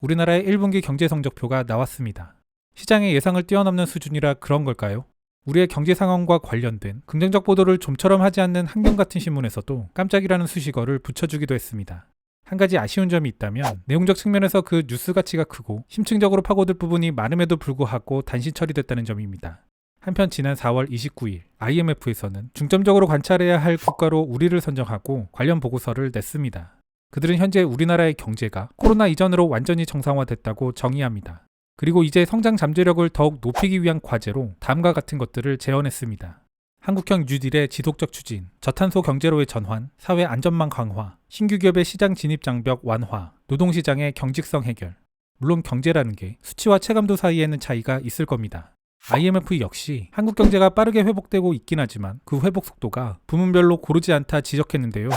우리나라의 1분기 경제 성적표가 나왔습니다. 시장의 예상을 뛰어넘는 수준이라 그런 걸까요? 우리의 경제 상황과 관련된 긍정적 보도를 좀처럼 하지 않는 한경 같은 신문에서도 깜짝이라는 수식어를 붙여주기도 했습니다. 한 가지 아쉬운 점이 있다면 내용적 측면에서 그 뉴스 가치가 크고 심층적으로 파고들 부분이 많음에도 불구하고 단신 처리됐다는 점입니다. 한편 지난 4월 29일 IMF에서는 중점적으로 관찰해야 할 국가로 우리를 선정하고 관련 보고서를 냈습니다. 그들은 현재 우리나라의 경제가 코로나 이전으로 완전히 정상화됐다고 정의합니다. 그리고 이제 성장 잠재력을 더욱 높이기 위한 과제로 다음과 같은 것들을 제언했습니다. 한국형 뉴딜의 지속적 추진, 저탄소 경제로의 전환, 사회 안전망 강화, 신규 기업의 시장 진입 장벽 완화, 노동시장의 경직성 해결. 물론 경제라는 게 수치와 체감도 사이에는 차이가 있을 겁니다. IMF 역시 한국 경제가 빠르게 회복되고 있긴 하지만 그 회복 속도가 부문별로 고르지 않다 지적했는데요.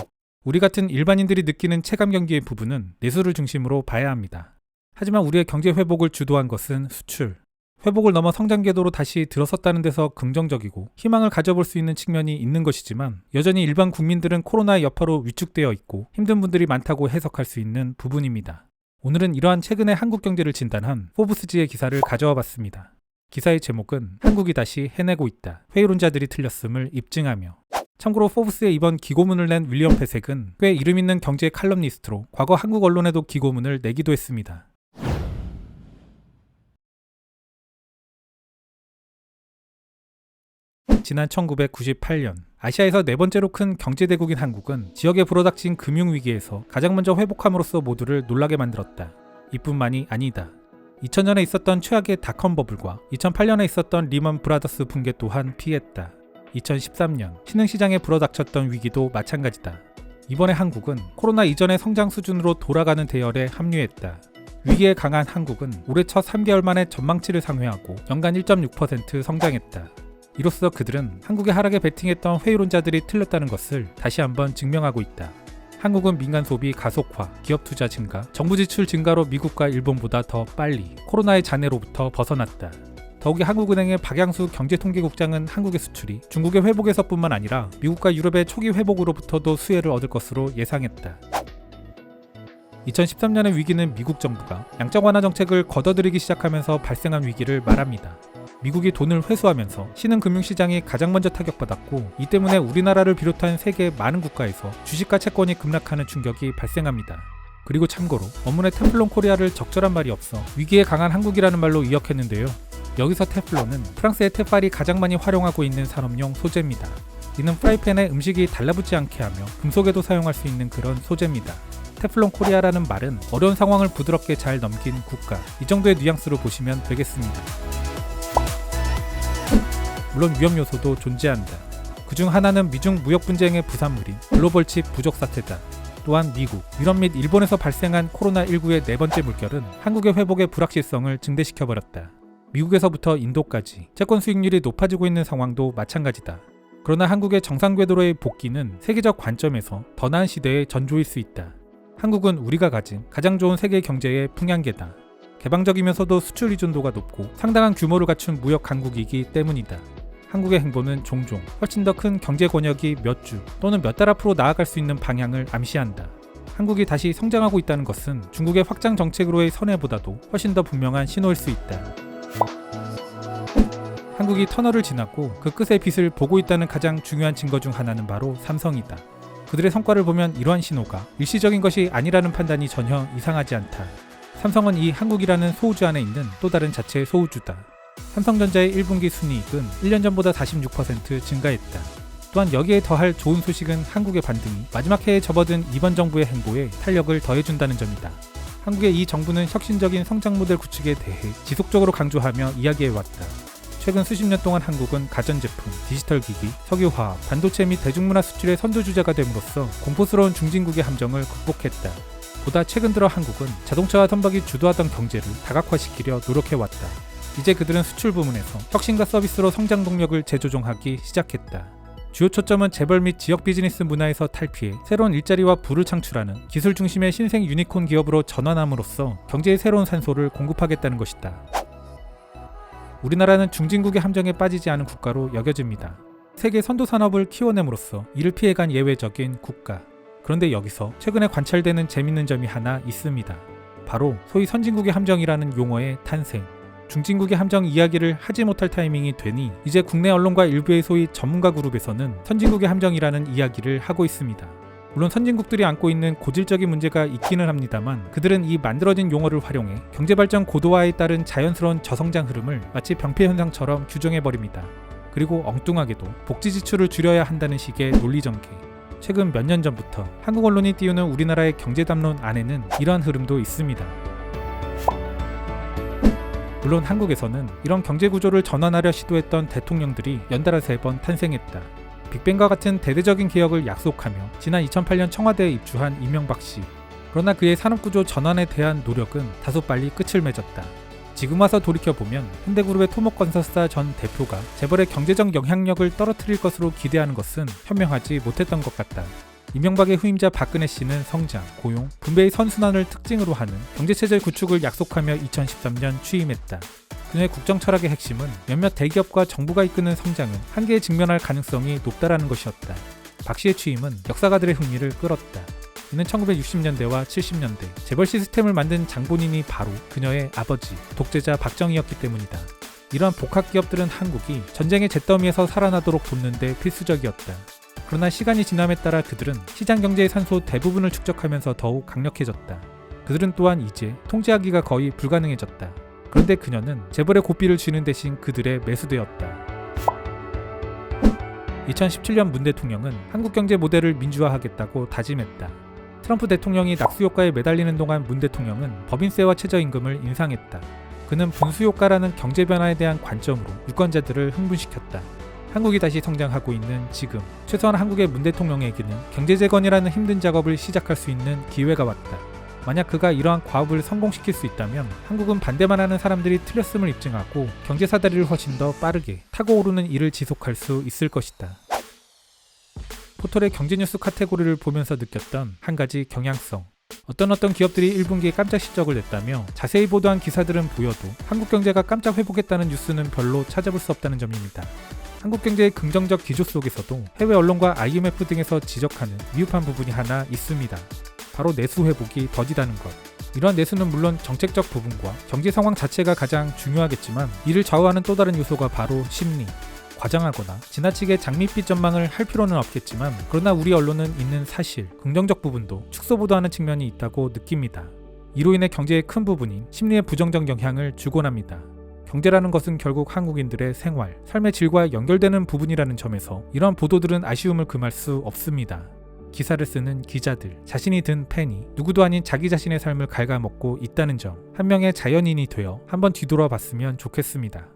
우리 같은 일반인들이 느끼는 체감 경기의 부분은 내수를 중심으로 봐야 합니다. 하지만 우리의 경제 회복을 주도한 것은 수출. 회복을 넘어 성장 궤도로 다시 들어섰다는 데서 긍정적이고 희망을 가져볼 수 있는 측면이 있는 것이지만 여전히 일반 국민들은 코로나의 여파로 위축되어 있고 힘든 분들이 많다고 해석할 수 있는 부분입니다. 오늘은 이러한 최근의 한국 경제를 진단한 포브스지의 기사를 가져와 봤습니다. 기사의 제목은 한국이 다시 해내고 있다. 회의론자들이 틀렸음을 입증하며 참고로 포브스의 이번 기고문을 낸 윌리엄 페색은 꽤 이름 있는 경제 칼럼니스트로 과거 한국 언론에도 기고문을 내기도 했습니다. 지난 1998년 아시아에서 네 번째로 큰 경제대국인 한국은 지역에 불어닥친 금융위기에서 가장 먼저 회복함으로써 모두를 놀라게 만들었다. 이뿐만이 아니다. 2000년에 있었던 최악의 닷컴 버블과 2008년에 있었던 리먼 브라더스 붕괴 또한 피했다. 2013년 신흥시장에 불어닥쳤던 위기도 마찬가지다. 이번에 한국은 코로나 이전의 성장 수준으로 돌아가는 대열에 합류했다. 위기에 강한 한국은 올해 첫 3개월 만에 전망치를 상회하고 연간 1.6% 성장했다. 이로써 그들은 한국의 하락에 베팅했던 회의론자들이 틀렸다는 것을 다시 한번 증명하고 있다. 한국은 민간 소비 가속화, 기업 투자 증가, 정부 지출 증가로 미국과 일본보다 더 빨리 코로나의 잔해로부터 벗어났다. 더욱이 한국은행의 박양수 경제통계국장은 한국의 수출이 중국의 회복에서뿐만 아니라 미국과 유럽의 초기 회복으로부터도 수혜를 얻을 것으로 예상했다. 2013년의 위기는 미국 정부가 양적 완화 정책을 걷어들이기 시작하면서 발생한 위기를 말합니다. 미국이 돈을 회수하면서 신흥 금융시장이 가장 먼저 타격받았고 이 때문에 우리나라를 비롯한 세계 많은 국가에서 주식과 채권이 급락하는 충격이 발생합니다. 그리고 참고로 원문의 테플론 코리아를 적절한 말이 없어 위기에 강한 한국이라는 말로 이역했는데요. 여기서 테플론은 프랑스의 테팔이 가장 많이 활용하고 있는 산업용 소재입니다. 이는 프라이팬에 음식이 달라붙지 않게 하며 금속에도 사용할 수 있는 그런 소재입니다. 테플론 코리아라는 말은 어려운 상황을 부드럽게 잘 넘긴 국가 이 정도의 뉘앙스로 보시면 되겠습니다. 물론 위험 요소도 존재한다. 그중 하나는 미중 무역 분쟁의 부산물인 글로벌 칩 부족 사태다. 또한 미국, 유럽 및 일본에서 발생한 코로나19의 네 번째 물결은 한국의 회복의 불확실성을 증대시켜버렸다. 미국에서부터 인도까지 채권 수익률이 높아지고 있는 상황도 마찬가지다. 그러나 한국의 정상 궤도로의 복귀는 세계적 관점에서 더 나은 시대의 전조일 수 있다. 한국은 우리가 가진 가장 좋은 세계 경제의 풍향계다. 개방적이면서도 수출 의존도가 높고 상당한 규모를 갖춘 무역 강국이기 때문이다. 한국의 행보는 종종 훨씬 더 큰 경제 권역이 몇 주 또는 몇 달 앞으로 나아갈 수 있는 방향을 암시한다. 한국이 다시 성장하고 있다는 것은 중국의 확장 정책으로의 선회보다도 훨씬 더 분명한 신호일 수 있다. 한국이 터널을 지났고 그 끝의 빛을 보고 있다는 가장 중요한 증거 중 하나는 바로 삼성이다. 그들의 성과를 보면 이러한 신호가 일시적인 것이 아니라는 판단이 전혀 이상하지 않다. 삼성은 이 한국이라는 소우주 안에 있는 또 다른 자체의 소우주다. 삼성전자의 1분기 순이익은 1년 전보다 46% 증가했다. 또한 여기에 더할 좋은 소식은 한국의 반등이 마지막 해에 접어든 이번 정부의 행보에 탄력을 더해준다는 점이다. 한국의 이 정부는 혁신적인 성장 모델 구축에 대해 지속적으로 강조하며 이야기해왔다. 최근 수십 년 동안 한국은 가전제품, 디지털 기기, 석유화학, 반도체 및 대중문화 수출의 선두주자가 됨으로써 공포스러운 중진국의 함정을 극복했다. 보다 최근 들어 한국은 자동차와 선박이 주도하던 경제를 다각화시키려 노력해왔다. 이제 그들은 수출 부문에서 혁신과 서비스로 성장 동력을 재조정하기 시작했다. 주요 초점은 재벌 및 지역 비즈니스 문화에서 탈피해 새로운 일자리와 부를 창출하는 기술 중심의 신생 유니콘 기업으로 전환함으로써 경제의 새로운 산소를 공급하겠다는 것이다. 우리나라는 중진국의 함정에 빠지지 않은 국가로 여겨집니다. 세계 선도 산업을 키워냄으로써 이를 피해간 예외적인 국가. 그런데 여기서 최근에 관찰되는 재밌는 점이 하나 있습니다. 바로 소위 선진국의 함정이라는 용어의 탄생. 중진국의 함정 이야기를 하지 못할 타이밍이 되니 이제 국내 언론과 일부의 소위 전문가 그룹에서는 선진국의 함정이라는 이야기를 하고 있습니다. 물론 선진국들이 안고 있는 고질적인 문제가 있기는 합니다만 그들은 이 만들어진 용어를 활용해 경제발전 고도화에 따른 자연스러운 저성장 흐름을 마치 병폐 현상처럼 규정해 버립니다. 그리고 엉뚱하게도 복지 지출을 줄여야 한다는 식의 논리 전개. 최근 몇 년 전부터 한국 언론이 띄우는 우리나라의 경제 담론 안에는 이러한 흐름도 있습니다. 물론 한국에서는 이런 경제 구조를 전환하려 시도했던 대통령들이 연달아 세 번 탄생했다. 빅뱅과 같은 대대적인 개혁을 약속하며 지난 2008년 청와대에 입주한 이명박 씨. 그러나 그의 산업구조 전환에 대한 노력은 다소 빨리 끝을 맺었다. 지금 와서 돌이켜보면 현대그룹의 토목건설사 전 대표가 재벌의 경제적 영향력을 떨어뜨릴 것으로 기대하는 것은 현명하지 못했던 것 같다. 이명박의 후임자 박근혜 씨는 성장, 고용, 분배의 선순환을 특징으로 하는 경제체제 구축을 약속하며 2013년 취임했다. 그녀의 국정 철학의 핵심은 몇몇 대기업과 정부가 이끄는 성장은 한계에 직면할 가능성이 높다라는 것이었다. 박 씨의 취임은 역사가들의 흥미를 끌었다. 이는 1960년대와 70년대 재벌 시스템을 만든 장본인이 바로 그녀의 아버지, 독재자 박정희였기 때문이다. 이러한 복합 기업들은 한국이 전쟁의 잿더미에서 살아나도록 돕는데 필수적이었다. 그러나 시간이 지남에 따라 그들은 시장 경제의 산소 대부분을 축적하면서 더욱 강력해졌다. 그들은 또한 이제 통제하기가 거의 불가능해졌다. 그런데 그녀는 재벌의 고삐를 쥐는 대신 그들의 매수되었다. 2017년 문 대통령은 한국 경제 모델을 민주화하겠다고 다짐했다. 트럼프 대통령이 낙수 효과에 매달리는 동안 문 대통령은 법인세와 최저임금을 인상했다. 그는 분수 효과라는 경제 변화에 대한 관점으로 유권자들을 흥분시켰다. 한국이 다시 성장하고 있는 지금 최소한 한국의 문 대통령에게는 경제 재건이라는 힘든 작업을 시작할 수 있는 기회가 왔다. 만약 그가 이러한 과업을 성공시킬 수 있다면 한국은 반대만 하는 사람들이 틀렸음을 입증하고 경제 사다리를 훨씬 더 빠르게 타고 오르는 일을 지속할 수 있을 것이다. 포털의 경제뉴스 카테고리를 보면서 느꼈던 한 가지 경향성. 어떤 어떤 기업들이 1분기에 깜짝 실적을 냈다며 자세히 보도한 기사들은 보여도 한국 경제가 깜짝 회복했다는 뉴스는 별로 찾아볼 수 없다는 점입니다. 한국 경제의 긍정적 기조 속에서도 해외 언론과 IMF 등에서 지적하는 미흡한 부분이 하나 있습니다. 바로 내수 회복이 더디다는 것. 이러한 내수는 물론 정책적 부분과 경제 상황 자체가 가장 중요하겠지만 이를 좌우하는 또 다른 요소가 바로 심리. 과장하거나 지나치게 장밋빛 전망을 할 필요는 없겠지만 그러나 우리 언론은 있는 사실, 긍정적 부분도 축소 보도하는 측면이 있다고 느낍니다. 이로 인해 경제의 큰 부분인 심리에 부정적 영향을 주곤 합니다. 경제라는 것은 결국 한국인들의 생활, 삶의 질과 연결되는 부분이라는 점에서 이러한 보도들은 아쉬움을 금할 수 없습니다. 기사를 쓰는 기자들, 자신이 든 팬이 누구도 아닌 자기 자신의 삶을 갉아먹고 있다는 점, 한 명의 자연인이 되어 한번 뒤돌아 봤으면 좋겠습니다.